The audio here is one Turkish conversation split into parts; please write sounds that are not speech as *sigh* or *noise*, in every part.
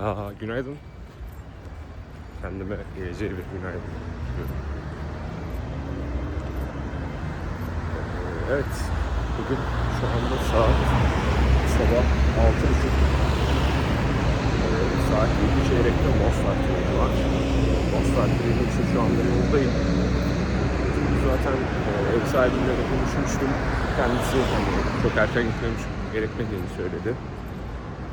Aa, günaydın. Kendime geleceği bir günaydın. Evet, bugün şu anda saat sabah 6.30. Ee, saat 7 çeyrekte Mostar treni var. Mostar treni için şu anda yoldayım. Zaten e, ev sahibimle de konuşmuştum. Kendisi hani çok erken gitmemiş gerekmediğini söyledi.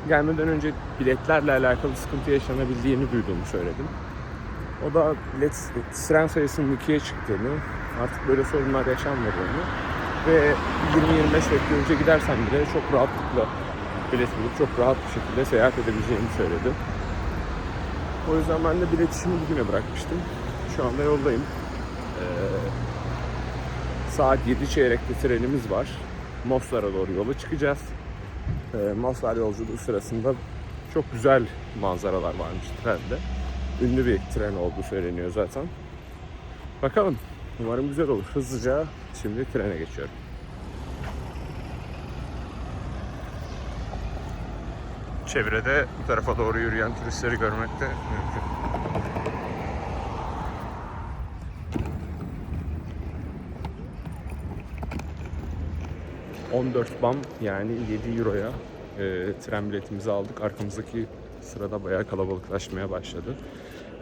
Gelmeden önce biletlerle alakalı sıkıntı yaşanabildiğini duyduğumu söyledim. O da bilet sıran sayısının ikiye çıktığını, artık böyle sorunlar yaşanmadığını ve 20-25 dakika önce gidersen bile çok rahatlıkla bilet bulup çok rahat bir şekilde seyahat edebileceğini söyledi. O yüzden ben de bilet işini bugüne bırakmıştım. Şu anda yoldayım. Ee, saat 7 çeyrekte trenimiz var. Mostar'a doğru yola çıkacağız. Ee, Mostar yolculuğu sırasında çok güzel manzaralar varmış trende. Ünlü bir tren olduğu söyleniyor zaten. Bakalım. Umarım güzel olur. Hızlıca şimdi trene geçiyorum. Çevrede bu tarafa doğru yürüyen turistleri görmek de mümkün. ...14 bam yani 7 euroya e, tren biletimizi aldık. Arkamızdaki sırada bayağı kalabalıklaşmaya başladı.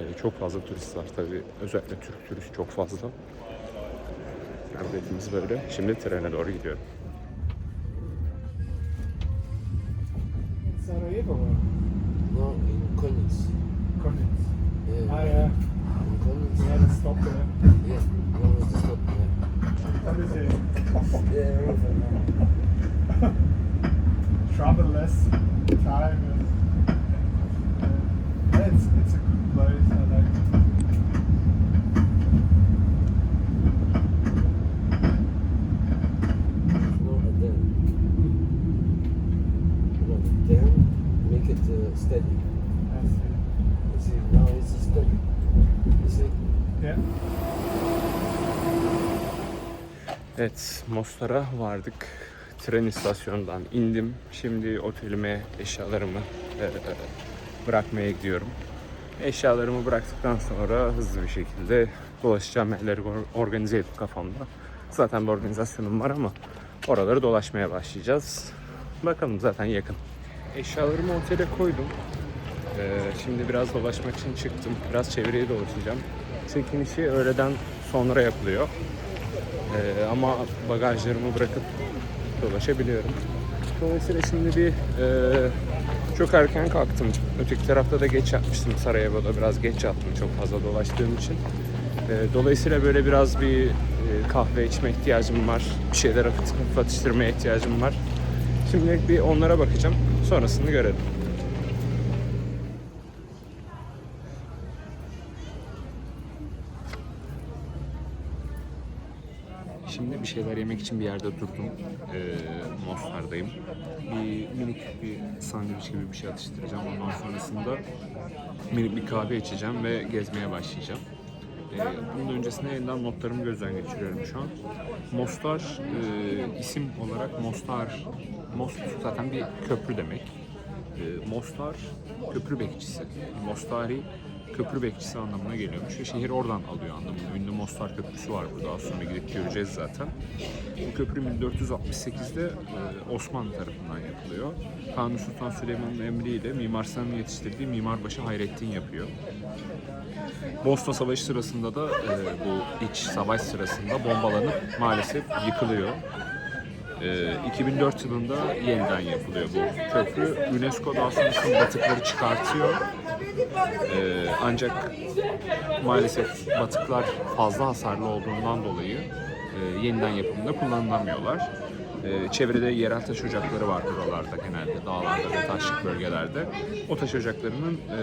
E, çok fazla turist var tabii. Özellikle Türk turist çok fazla. Biletimiz böyle. Şimdi trene doğru gidiyorum. Mostar'a vardık. Tren istasyonundan indim. Şimdi otelime eşyalarımı e, bırakmaya gidiyorum. Eşyalarımı bıraktıktan sonra hızlı bir şekilde dolaşacağım yerleri or- organize edip kafamda. Zaten bir organizasyonum var ama oraları dolaşmaya başlayacağız. Bakalım zaten yakın. Eşyalarımı otele koydum. Ee, şimdi biraz dolaşmak için çıktım. Biraz çevreyi dolaşacağım. Check-in işi öğleden sonra yapılıyor. Ee, ama bagajlarımı bırakıp dolaşabiliyorum. Dolayısıyla şimdi bir e, çok erken kalktım. Öteki tarafta da geç yatmıştım. Sarajevo'da biraz geç yattım çok fazla dolaştığım için. E, dolayısıyla böyle biraz bir e, kahve içme ihtiyacım var. Bir şeyler hafif atıştırmaya ihtiyacım var. Şimdilik bir onlara bakacağım. Sonrasını görelim. Şimdi bir şeyler yemek için bir yerde durdum. Ee, Mostar'dayım. Bir minik bir sandviç gibi bir şey atıştıracağım. Ondan sonrasında minik bir kahve içeceğim ve gezmeye başlayacağım. Ee, bunun öncesinde yeniden notlarımı gözden geçiriyorum şu an. Mostar e, isim olarak Mostar, Most zaten bir köprü demek. E, Mostar köprü bekçisi. Mostari köprü bekçisi anlamına geliyormuş ve şehir oradan alıyor anlamını. Ünlü Mostar Köprüsü var burada. Az sonra gidip göreceğiz zaten. Bu köprü 1468'de e, Osmanlı tarafından yapılıyor. Kanuni Sultan Süleyman'ın emriyle Mimar Sinan'ın yetiştirdiği Mimarbaşı Hayrettin yapıyor. Bosna Savaşı sırasında da e, bu iç savaş sırasında bombalanıp maalesef yıkılıyor. E, 2004 yılında yeniden yapılıyor bu köprü. UNESCO daha sonrasında batıkları çıkartıyor. E, ancak maalesef batıklar fazla hasarlı olduğundan dolayı e, yeniden yapımında kullanılamıyorlar. E, çevrede yerel taş ocakları var buralarda genelde dağlarda ve taşlık bölgelerde. O taş ocaklarının e,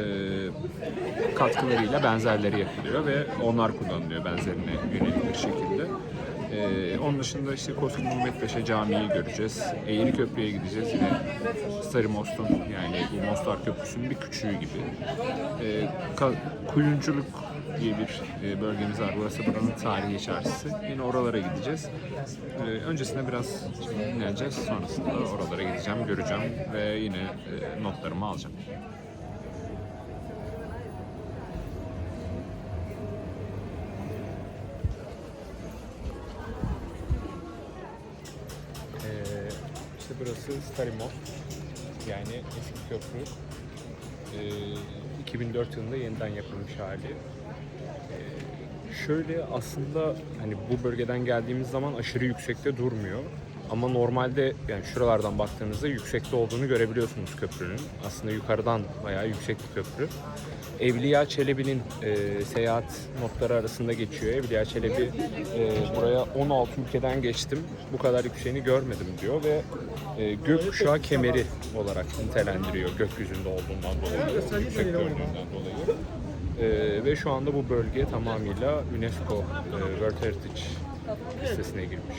katkılarıyla benzerleri yapılıyor ve onlar kullanılıyor benzerine yönelik bir şekilde. Ee, onun dışında işte Koskun Mehmet Paşa Camii'yi göreceğiz. Eğri Köprü'ye gideceğiz yine. Sarı Most'un yani bu Mostar Köprüsü'nün bir küçüğü gibi. Ee, Kuyunculuk diye bir e, bölgemiz var. Burası buranın tarihi çarşısı. Yine oralara gideceğiz. Ee, öncesinde biraz dinleneceğiz. Sonrasında oralara gideceğim, göreceğim ve yine e, notlarımı alacağım. Burası Starimos. Yani eski köprü. Ee, 2004 yılında yeniden yapılmış hali. Ee, şöyle aslında hani bu bölgeden geldiğimiz zaman aşırı yüksekte durmuyor. Ama normalde yani şuralardan baktığınızda yüksekte olduğunu görebiliyorsunuz köprünün. Aslında yukarıdan bayağı yüksek bir köprü. Evliya Çelebi'nin e, seyahat notları arasında geçiyor. Evliya Çelebi e, buraya 16 ülkeden geçtim. Bu kadar yükseğini görmedim diyor ve e, gökkuşağı kemeri olarak nitelendiriyor gökyüzünde olduğundan dolayı, yüksek gördüğünden dolayı. E, ve şu anda bu bölge tamamıyla UNESCO e, World Heritage listesine girmiş.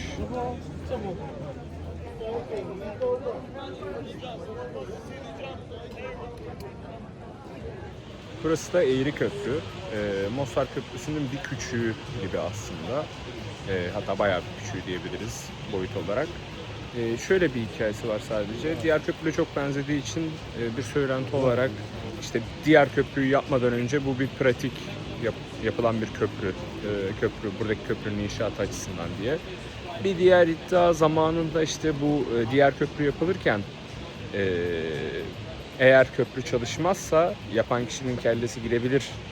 Burası da Eğri Köprü. E, Mostar Köprüsü'nün bir küçüğü gibi aslında. E, hatta bayağı bir küçüğü diyebiliriz boyut olarak. E, şöyle bir hikayesi var sadece. Diğer köprüyle çok benzediği için e, bir söylenti olarak işte diğer köprüyü yapmadan önce bu bir pratik yap- yapılan bir köprü. E, köprü buradaki köprünün inşaatı açısından diye. Bir diğer iddia zamanında işte bu e, diğer köprü yapılırken e, eğer köprü çalışmazsa yapan kişinin kellesi gidebilir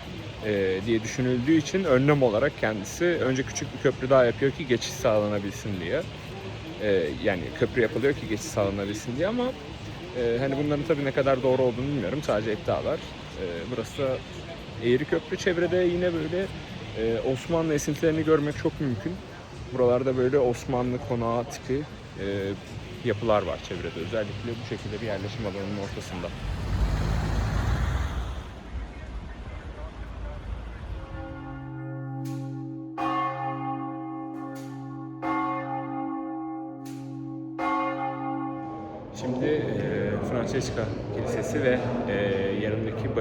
e, diye düşünüldüğü için önlem olarak kendisi önce küçük bir köprü daha yapıyor ki geçiş sağlanabilsin diye. E, yani köprü yapılıyor ki geçiş sağlanabilsin diye ama e, hani bunların tabii ne kadar doğru olduğunu bilmiyorum. Sadece iddialar. E, burası da Eğri Köprü. Çevrede yine böyle e, Osmanlı esintilerini görmek çok mümkün. Buralarda böyle Osmanlı konağı tipi e, yapılar var çevrede. Özellikle bu şekilde bir yerleşim alanının ortasında.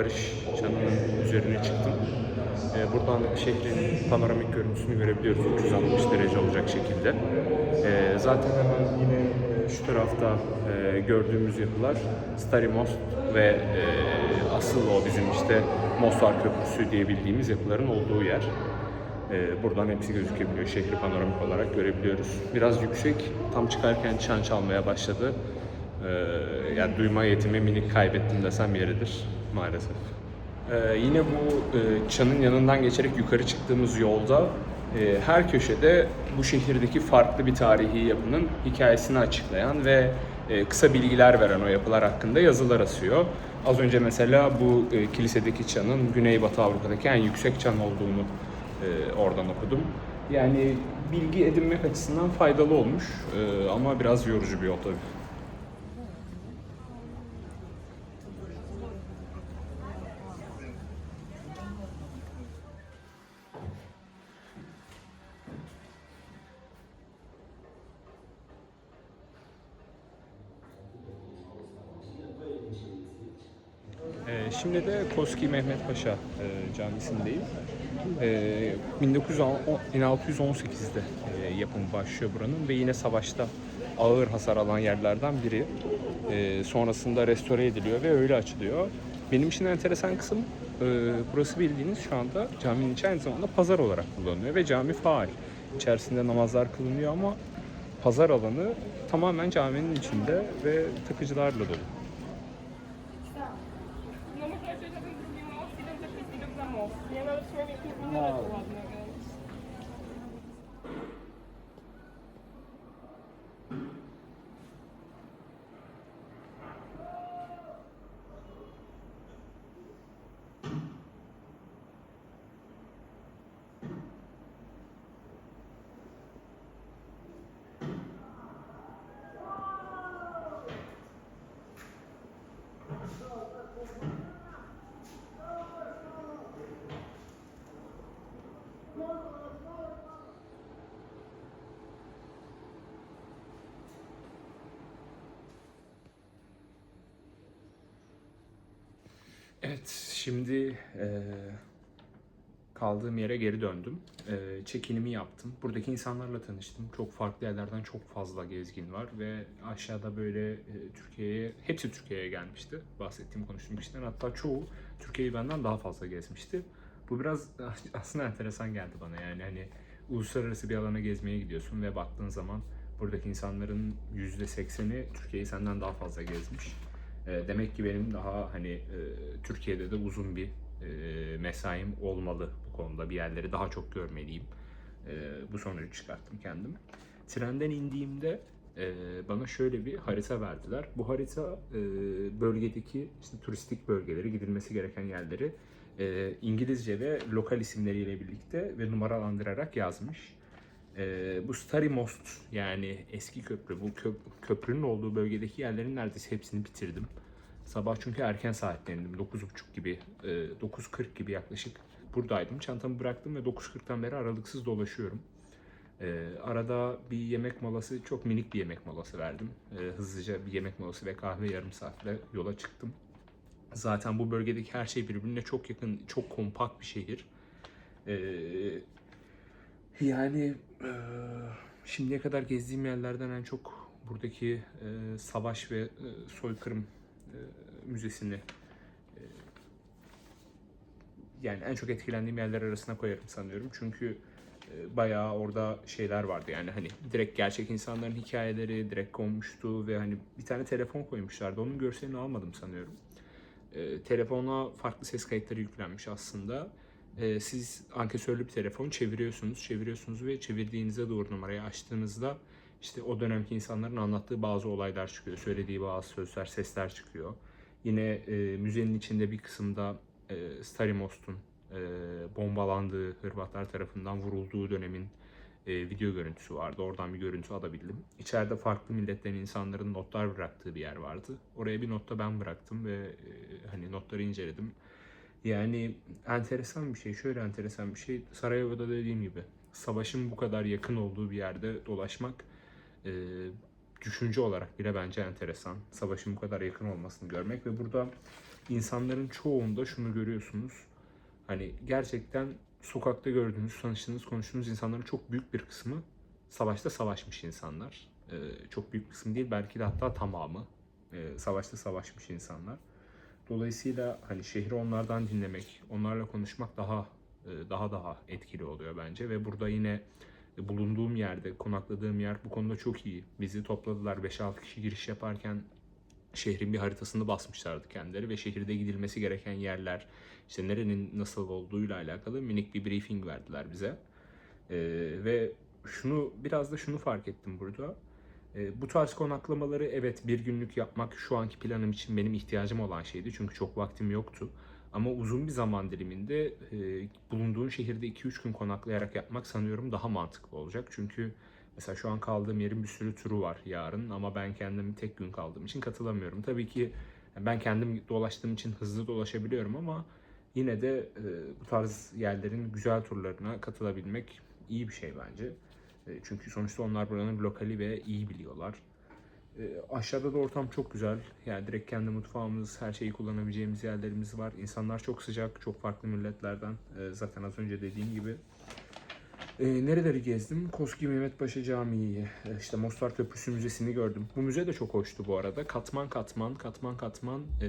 Yanındaki Barış Çanı'nın üzerine çıktım. E, buradan şehrin panoramik görüntüsünü görebiliyoruz 360 derece olacak şekilde. E, zaten hemen yine e, şu tarafta e, gördüğümüz yapılar Stari Most ve e, asıl o bizim işte Mostar Köprüsü diye bildiğimiz yapıların olduğu yer. Ee, buradan hepsi gözükebiliyor. Şehri panoramik olarak görebiliyoruz. Biraz yüksek. Tam çıkarken çan çalmaya başladı. Ee, yani duyma yetimi minik kaybettim desem yeridir maalesef. Ee, yine bu e, çanın yanından geçerek yukarı çıktığımız yolda e, her köşede bu şehirdeki farklı bir tarihi yapının hikayesini açıklayan ve e, kısa bilgiler veren o yapılar hakkında yazılar asıyor. Az önce mesela bu e, kilisedeki çanın Güneybatı Avrupa'daki en yüksek çan olduğunu e, oradan okudum. Yani bilgi edinmek açısından faydalı olmuş e, ama biraz yorucu bir yol tabii. Koski Mehmet Paşa e, Camisi'ndeyim. Ee, 1910 1618'de e, yapımı başlıyor buranın ve yine savaşta ağır hasar alan yerlerden biri. Ee, sonrasında restore ediliyor ve öyle açılıyor. Benim için enteresan kısım e, burası bildiğiniz şu anda caminin içi aynı zamanda pazar olarak kullanılıyor ve cami faal. İçerisinde namazlar kılınıyor ama pazar alanı tamamen caminin içinde ve takıcılarla dolu. No. Evet, şimdi eee, kaldığım yere geri döndüm. Eee, çekinimi yaptım. Buradaki insanlarla tanıştım. Çok farklı yerlerden çok fazla gezgin var ve aşağıda böyle e, Türkiye'ye, hepsi Türkiye'ye gelmişti. Bahsettiğim konuştuğum kişilerin hatta çoğu Türkiye'yi benden daha fazla gezmişti. Bu biraz *laughs* aslında enteresan geldi bana yani hani uluslararası bir alana gezmeye gidiyorsun ve baktığın zaman buradaki insanların %80'i Türkiye'yi senden daha fazla gezmiş. E, demek ki benim daha hani e, Türkiye'de de uzun bir e, mesaim olmalı bu konuda. Bir yerleri daha çok görmeliyim. E, bu sonucu çıkarttım kendim. Trenden indiğimde e, bana şöyle bir harita verdiler. Bu harita bölgedeki işte turistik bölgeleri, gidilmesi gereken yerleri İngilizce ve lokal isimleriyle birlikte ve numaralandırarak yazmış. E, bu Starry Most yani eski köprü, bu köp- köprünün olduğu bölgedeki yerlerin neredeyse hepsini bitirdim. Sabah çünkü erken saatlendim. 9.30 gibi, e, 9.40 gibi yaklaşık buradaydım. Çantamı bıraktım ve 9.40'tan beri aralıksız dolaşıyorum. E, arada bir yemek molası, çok minik bir yemek molası verdim. E, hızlıca bir yemek molası ve kahve yarım saatle yola çıktım. Zaten bu bölgedeki her şey birbirine çok yakın, çok kompakt bir şehir. Ee, yani e, şimdiye kadar gezdiğim yerlerden en çok buradaki e, savaş ve e, soykırım e, müzesini e, yani en çok etkilendiğim yerler arasına koyarım sanıyorum. Çünkü e, bayağı orada şeyler vardı yani hani direkt gerçek insanların hikayeleri direkt konmuştu ve hani bir tane telefon koymuşlardı. Onun görselini almadım sanıyorum. E, telefona farklı ses kayıtları yüklenmiş aslında. E, siz ankesörlü bir telefon çeviriyorsunuz, çeviriyorsunuz ve çevirdiğinizde doğru numarayı açtığınızda işte o dönemki insanların anlattığı bazı olaylar çıkıyor, söylediği bazı sözler, sesler çıkıyor. Yine e, müzenin içinde bir kısımda e, Starimost'un e, bombalandığı, Hırvatlar tarafından vurulduğu dönemin e, video görüntüsü vardı. Oradan bir görüntü alabildim. İçeride farklı milletten insanların notlar bıraktığı bir yer vardı. Oraya bir notta ben bıraktım ve e, hani notları inceledim. Yani enteresan bir şey, şöyle enteresan bir şey. Sarajevo'da dediğim gibi savaşın bu kadar yakın olduğu bir yerde dolaşmak e, düşünce olarak bile bence enteresan. Savaşın bu kadar yakın olmasını görmek ve burada insanların çoğunda şunu görüyorsunuz. Hani gerçekten sokakta gördüğünüz, tanıştığınız, konuştuğunuz insanların çok büyük bir kısmı savaşta savaşmış insanlar. Ee, çok büyük kısım değil, belki de hatta tamamı ee, savaşta savaşmış insanlar. Dolayısıyla hani şehri onlardan dinlemek, onlarla konuşmak daha e, daha daha etkili oluyor bence ve burada yine bulunduğum yerde, konakladığım yer bu konuda çok iyi. Bizi topladılar 5-6 kişi giriş yaparken şehrin bir haritasını basmışlardı kendileri ve şehirde gidilmesi gereken yerler, işte nerenin nasıl olduğuyla alakalı minik bir briefing verdiler bize. Ee, ve şunu biraz da şunu fark ettim burada. Ee, bu tarz konaklamaları evet bir günlük yapmak şu anki planım için benim ihtiyacım olan şeydi. Çünkü çok vaktim yoktu. Ama uzun bir zaman diliminde e, bulunduğun şehirde 2-3 gün konaklayarak yapmak sanıyorum daha mantıklı olacak. Çünkü mesela şu an kaldığım yerin bir sürü turu var yarın ama ben kendim tek gün kaldığım için katılamıyorum. Tabii ki ben kendim dolaştığım için hızlı dolaşabiliyorum ama yine de e, bu tarz yerlerin güzel turlarına katılabilmek iyi bir şey bence. E, çünkü sonuçta onlar buranın lokali ve iyi biliyorlar. E, aşağıda da ortam çok güzel. Yani direkt kendi mutfağımız, her şeyi kullanabileceğimiz yerlerimiz var. İnsanlar çok sıcak, çok farklı milletlerden. E, zaten az önce dediğim gibi. Nereleri gezdim? Koski Mehmet Paşa Camii'yi, işte Mostar Köprüsü Müzesi'ni gördüm. Bu müze de çok hoştu bu arada. Katman katman, katman katman e,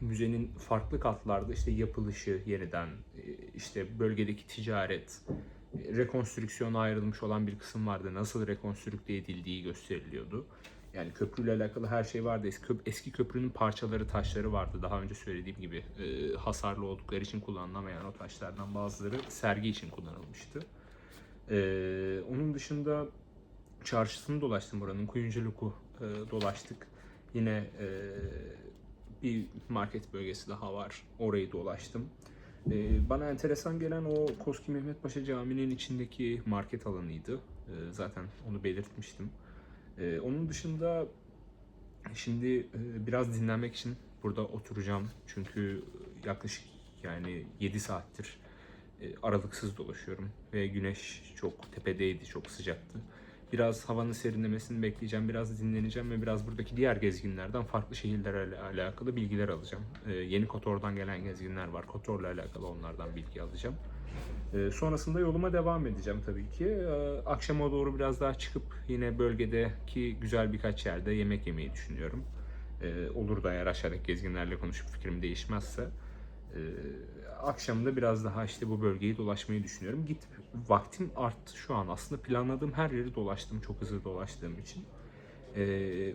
müzenin farklı katlarda işte yapılışı yeniden, işte bölgedeki ticaret, rekonstrüksiyona ayrılmış olan bir kısım vardı. Nasıl rekonstrükte edildiği gösteriliyordu. Yani köprüyle alakalı her şey vardı. Eski, köp- eski köprünün parçaları, taşları vardı. Daha önce söylediğim gibi e, hasarlı oldukları için kullanılamayan o taşlardan bazıları sergi için kullanılmıştı. E, onun dışında çarşısını dolaştım buranın. Kuyunculuk'u e, dolaştık. Yine e, bir market bölgesi daha var. Orayı dolaştım. Ee, bana enteresan gelen o Koski Mehmet Paşa Camii'nin içindeki market alanıydı. Ee, zaten onu belirtmiştim. Ee, onun dışında şimdi e, biraz dinlenmek için burada oturacağım. Çünkü yaklaşık yani 7 saattir e, aralıksız dolaşıyorum ve güneş çok tepedeydi, çok sıcaktı. Biraz havanın serinlemesini bekleyeceğim, biraz dinleneceğim ve biraz buradaki diğer gezginlerden farklı şehirlerle alakalı bilgiler alacağım. Ee, yeni Kotor'dan gelen gezginler var. Kotor'la alakalı onlardan bilgi alacağım. Ee, sonrasında yoluma devam edeceğim tabii ki. Ee, akşama doğru biraz daha çıkıp yine bölgedeki güzel birkaç yerde yemek yemeyi düşünüyorum. Ee, olur da eğer aşağıdaki gezginlerle konuşup fikrim değişmezse. Ee, akşamında biraz daha işte bu bölgeyi dolaşmayı düşünüyorum. Git vaktim arttı şu an. Aslında planladığım her yeri dolaştım çok hızlı dolaştığım için. Ee,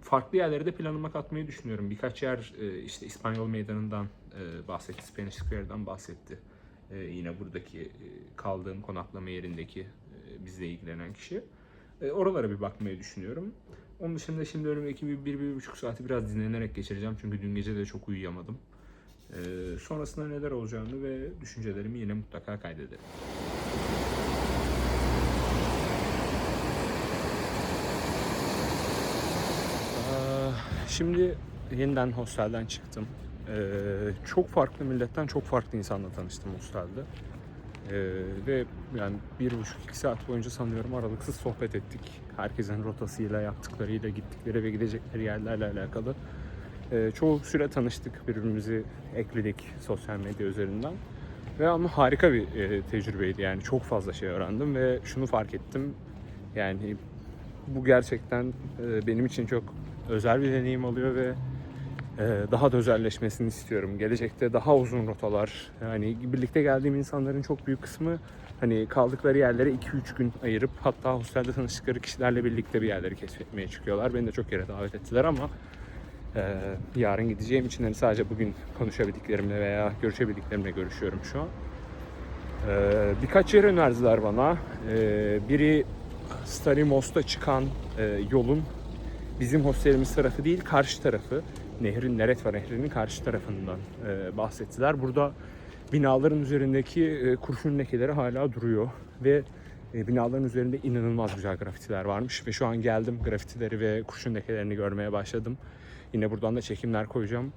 farklı yerlere de planıma katmayı düşünüyorum. Birkaç yer e, işte İspanyol Meydanı'ndan e, bahsetti, Spanish Square'dan bahsetti. E, yine buradaki e, kaldığım konaklama yerindeki e, bizle ilgilenen kişi. E, oralara bir bakmayı düşünüyorum. Onun dışında şimdi önümdeki bir, bir, bir buçuk saati biraz dinlenerek geçireceğim. Çünkü dün gece de çok uyuyamadım. E, sonrasında neler olacağını ve düşüncelerimi yine mutlaka kaydederim. Aa, Şimdi yeniden hostelden çıktım. Ee, çok farklı milletten çok farklı insanla tanıştım hostelde. Ee, ve yani bir buçuk iki saat boyunca sanıyorum aralıksız sohbet ettik. Herkesin rotasıyla, yaptıklarıyla, gittikleri ve gidecekleri yerlerle alakalı. Ee, çoğu süre tanıştık, birbirimizi ekledik sosyal medya üzerinden. Ve ama harika bir e, tecrübeydi yani çok fazla şey öğrendim ve şunu fark ettim. Yani bu gerçekten e, benim için çok özel bir deneyim oluyor ve e, daha da özelleşmesini istiyorum. Gelecekte daha uzun rotalar, yani birlikte geldiğim insanların çok büyük kısmı hani kaldıkları yerlere 2-3 gün ayırıp hatta hostelde tanıştıkları kişilerle birlikte bir yerleri keşfetmeye çıkıyorlar. Beni de çok yere davet ettiler ama e, yarın gideceğim için hani sadece bugün konuşabildiklerimle veya görüşebildiklerimle görüşüyorum şu an. E, birkaç yer önerdiler bana. E, biri Stary Most'a çıkan e, yolun bizim hostelimiz tarafı değil karşı tarafı. Nehrin, Neretva Nehri'nin karşı tarafından e, bahsettiler. Burada binaların üzerindeki e, kurşun lekeleri hala duruyor ve e, binaların üzerinde inanılmaz güzel grafitiler varmış ve şu an geldim grafitileri ve kurşun lekelerini görmeye başladım. Yine buradan da çekimler koyacağım.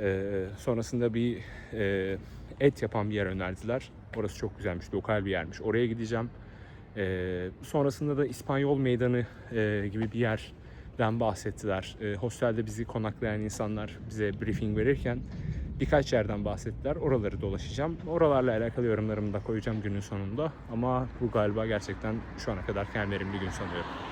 E, sonrasında bir e, et yapan bir yer önerdiler. Orası çok güzelmiş, lokal bir yermiş. Oraya gideceğim. E, sonrasında da İspanyol Meydanı e, gibi bir yerden bahsettiler. E, hostelde bizi konaklayan insanlar bize briefing verirken birkaç yerden bahsettiler. Oraları dolaşacağım. Oralarla alakalı yorumlarımı da koyacağım günün sonunda. Ama bu galiba gerçekten şu ana kadar en verimli gün sanıyorum.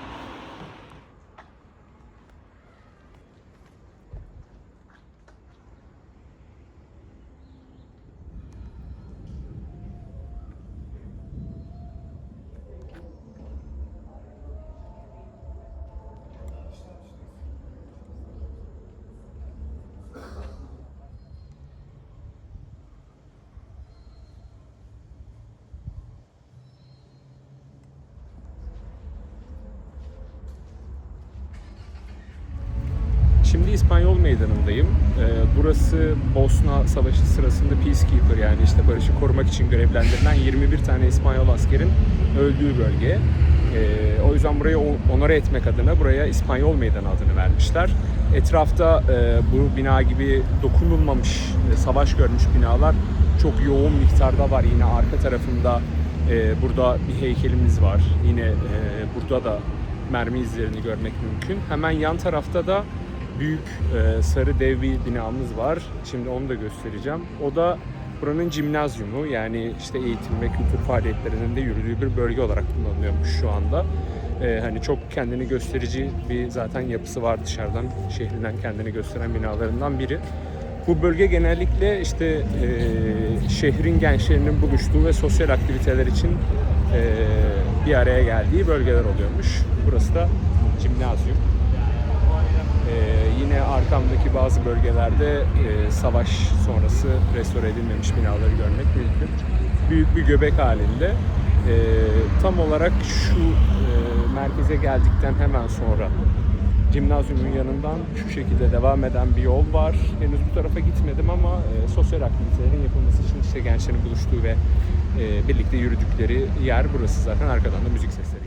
Şimdi İspanyol Meydanı'ndayım. Ee, burası Bosna Savaşı sırasında peacekeeper yani işte barışı korumak için görevlendirilen 21 tane İspanyol askerin öldüğü bölge. Ee, o yüzden burayı onore etmek adına buraya İspanyol Meydanı adını vermişler. Etrafta e, bu bina gibi dokunulmamış, e, savaş görmüş binalar çok yoğun miktarda var. Yine arka tarafında e, burada bir heykelimiz var. Yine burada da mermi izlerini görmek mümkün. Hemen yan tarafta da büyük e, sarı dev bir binamız var. Şimdi onu da göstereceğim. O da buranın cimnazyumu yani işte eğitim ve kültür faaliyetlerinin de yürüdüğü bir bölge olarak kullanılıyormuş şu anda. E, hani çok kendini gösterici bir zaten yapısı var dışarıdan şehrinden kendini gösteren binalarından biri. Bu bölge genellikle işte e, şehrin gençlerinin buluştuğu ve sosyal aktiviteler için e, bir araya geldiği bölgeler oluyormuş. Burası da cimnazyum. Ee, yine arkamdaki bazı bölgelerde e, savaş sonrası restore edilmemiş binaları görmek mümkün. Büyük bir göbek halinde. Ee, tam olarak şu e, merkeze geldikten hemen sonra Cimnazyumun yanından şu şekilde devam eden bir yol var. Henüz bu tarafa gitmedim ama e, sosyal aktivitelerin yapılması için işte gençlerin buluştuğu ve e, birlikte yürüdükleri yer burası zaten. Arkadan da müzik sesleri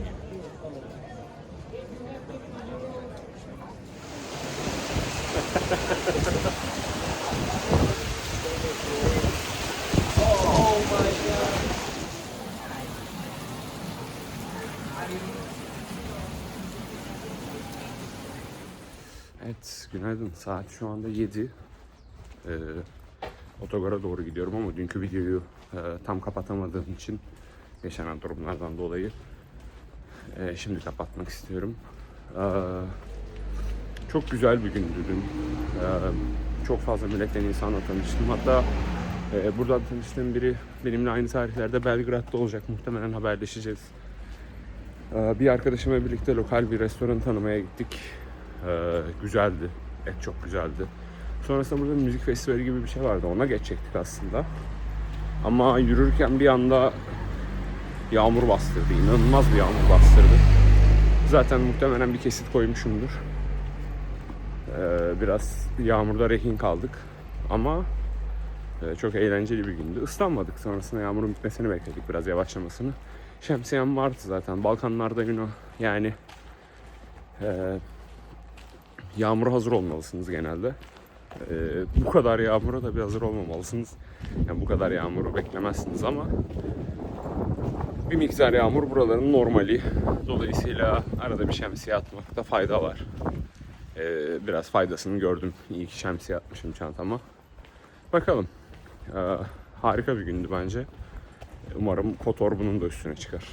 Saat şu anda 7. Ee, otogara doğru gidiyorum ama dünkü videoyu e, tam kapatamadığım için yaşanan durumlardan dolayı e, şimdi kapatmak istiyorum. Ee, çok güzel bir gündü dün. Ee, çok fazla milletten insanla tanıştım. Hatta e, buradan tanıştığım biri benimle aynı tarihlerde Belgrad'da olacak. Muhtemelen haberleşeceğiz. E, bir arkadaşımla birlikte lokal bir restoran tanımaya gittik. E, güzeldi. Et çok güzeldi. Sonrasında burada müzik festivali gibi bir şey vardı. Ona geçecektik aslında. Ama yürürken bir anda yağmur bastırdı. İnanılmaz bir yağmur bastırdı. Zaten muhtemelen bir kesit koymuşumdur. Ee, biraz yağmurda rehin kaldık. Ama e, çok eğlenceli bir gündü. Islanmadık. Sonrasında yağmurun bitmesini bekledik. Biraz yavaşlamasını. Şemsiyem vardı zaten. Balkanlarda Yuno yani e, yağmura hazır olmalısınız genelde. E, bu kadar yağmura da bir hazır olmamalısınız. Yani bu kadar yağmuru beklemezsiniz ama bir miktar yağmur buraların normali. Dolayısıyla arada bir şemsiye atmakta fayda var. Ee, biraz faydasını gördüm. İyi ki şemsiye atmışım çantama. Bakalım. Ee, harika bir gündü bence. Umarım Kotor bunun da üstüne çıkar.